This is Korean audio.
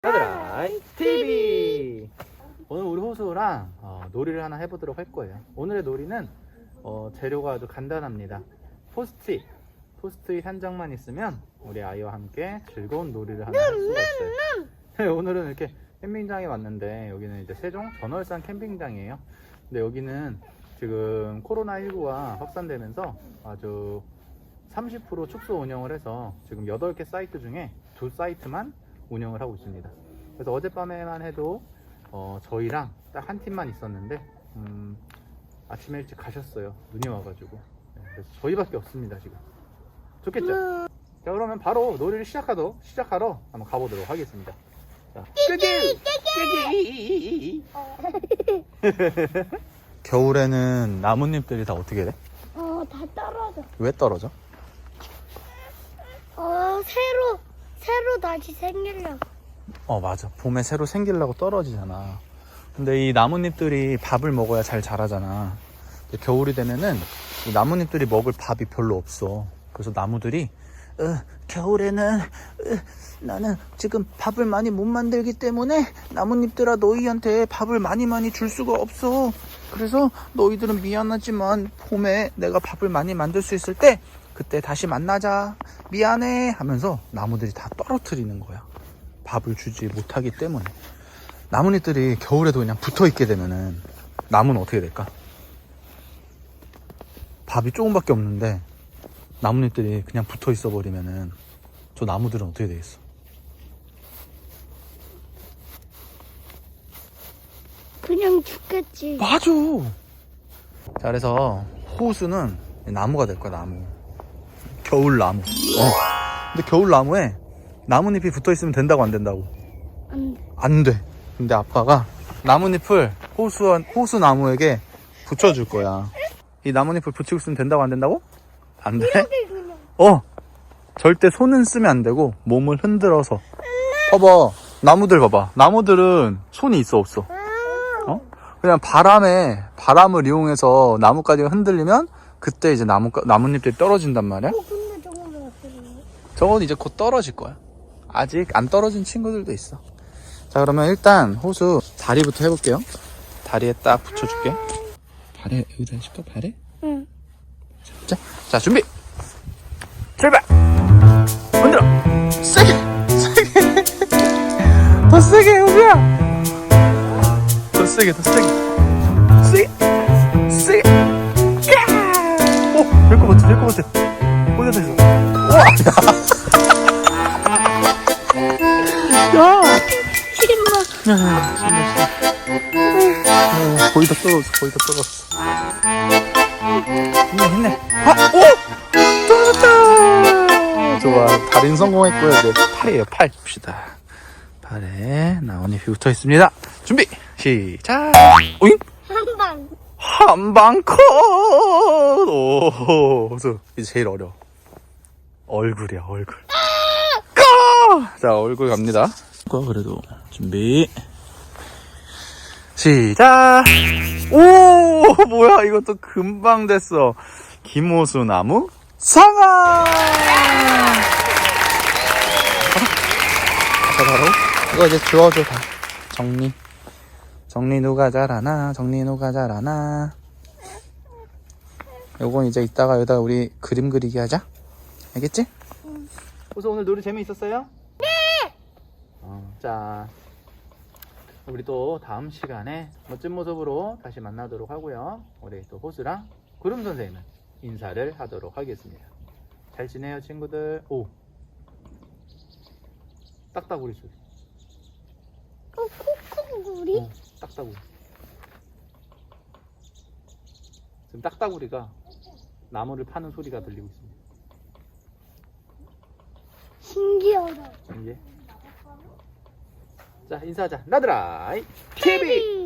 나드라이 TV 오늘 우리 호수랑 어, 놀이를 하나 해보도록 할 거예요. 오늘의 놀이는 어, 재료가 아주 간단합니다. 포스트잇. 포스트잇 한 장만 있으면 우리 아이와 함께 즐거운 놀이를 하나 할 수가 있어요. 네, 오늘은 이렇게 캠핑장에 왔는데 여기는 이제 세종 전월산 캠핑장이에요. 근데 여기는 지금 코로나19가 확산되면서 아주 30% 축소 운영을 해서 지금 8개 사이트 중에 두 사이트만 운영을 하고 있습니다. 그래서 어젯밤에만 해도 어, 저희랑 딱 한 팀만 있었는데 음, 아침에 일찍 가셨어요. 눈이 와가지고. 네, 그래서 저희밖에 없습니다 지금. 좋겠죠? 자 그러면 바로 놀이를 시작하도 시작하러 한번 가보도록 하겠습니다. 자, 끄기! 끄기! 겨울에는 나뭇잎들이 다 어떻게 돼? 어, 다 떨어져. 왜 떨어져? 어, 새로, 새로 다시 생기려고. 어 맞아. 봄에 새로 생기려고 떨어지잖아. 근데 이 나뭇잎들이 밥을 먹어야 잘 자라잖아. 근데 겨울이 되면은 이 나뭇잎들이 먹을 밥이 별로 없어. 그래서 나무들이 어, 겨울에는 어, 나는 지금 밥을 많이 못 만들기 때문에 나뭇잎들아 너희한테 밥을 많이 많이 줄 수가 없어. 그래서 너희들은 미안하지만 봄에 내가 밥을 많이 만들 수 있을 때 그때 다시 만나자 미안해 하면서 나무들이 다 떨어뜨리는 거야 밥을 주지 못하기 때문에 나뭇잎들이 겨울에도 그냥 붙어 있게 되면은 나무는 어떻게 될까? 밥이 조금밖에 없는데 나뭇잎들이 그냥 붙어 있어 버리면은 저 나무들은 어떻게 되겠어? 그냥 죽겠지. 맞아. 자 그래서 호수는 나무가 될 거야 나무. 겨울 나무. 어. 근데 겨울 나무에 나뭇잎이 붙어 있으면 된다고 안 된다고? 안 돼. 안 돼. 근데 아빠가 나뭇잎을 호수, 호수 나무에게 붙여줄 거야. 이 나뭇잎을 붙이고 있으면 된다고 안 된다고? 안 돼? 어! 절대 손은 쓰면 안 되고 몸을 흔들어서. 봐봐. 나무들 봐봐. 나무들은 손이 있어 없어? 어? 그냥 바람에 바람을 이용해서 나뭇가지가 흔들리면 그때 이제 나무 나뭇잎들이 떨어진단 말이야. 어, 근데 저건 왜 어떻게 해? 저건 이제 곧 떨어질 거야. 아직 안 떨어진 친구들도 있어. 자, 그러면 일단 호수 다리부터 해볼게요. 다리에 딱 붙여줄게. 발에, 여기다 해줄까? 발에? 응. 자, 자, 준비! 출발! 흔들어! 세게! 세게! 더 세게, 호수야! 더 세게, 더 세게. 세게! 세게! 야! 오! 될것 같아, 될 것 같아. 어디다 했어? 우와! 야! 신발. 야, 신발, 신발. 어, 거의 다 떨어졌어, 거의 다 떨어졌어. 힘내, 힘내. 아, 오! 떨어졌다! 좋아, 달인 성공했고요. 이제 팔이에요, 팔. 봅시다. 팔에 나뭇잎이 붙어 있습니다. 준비, 시작! 오잉? 한 방. 한 방 컷! 오, 호수. 이제 제일 어려워. 얼굴이야, 얼굴. 까! 자, 얼굴 갑니다. 까, 그래도. 준비. 시작! 오, 뭐야, 이것도 금방 됐어. 김호수 나무 상아! 자, 바로. 이거 이제 주워줘, 다. 정리. 정리 누가 잘하나 정리 누가 잘하나 요건 이제 이따가 여기다 우리 그림 그리기 하자 알겠지? 호수 오늘 놀이 재미있었어요? 자 우리 또 다음 시간에 멋진 모습으로 다시 만나도록 하고요 우리 또 호수랑 구름 선생님은 인사를 하도록 하겠습니다 잘 지내요 친구들 오 딱따구리 소리 어, 콧구리? 어, 딱따구리. 지금 딱따구리가 나무를 파는 소리가 들리고 있습니다. 신기하다. 이제 자 인사하자. 나드라이 TV.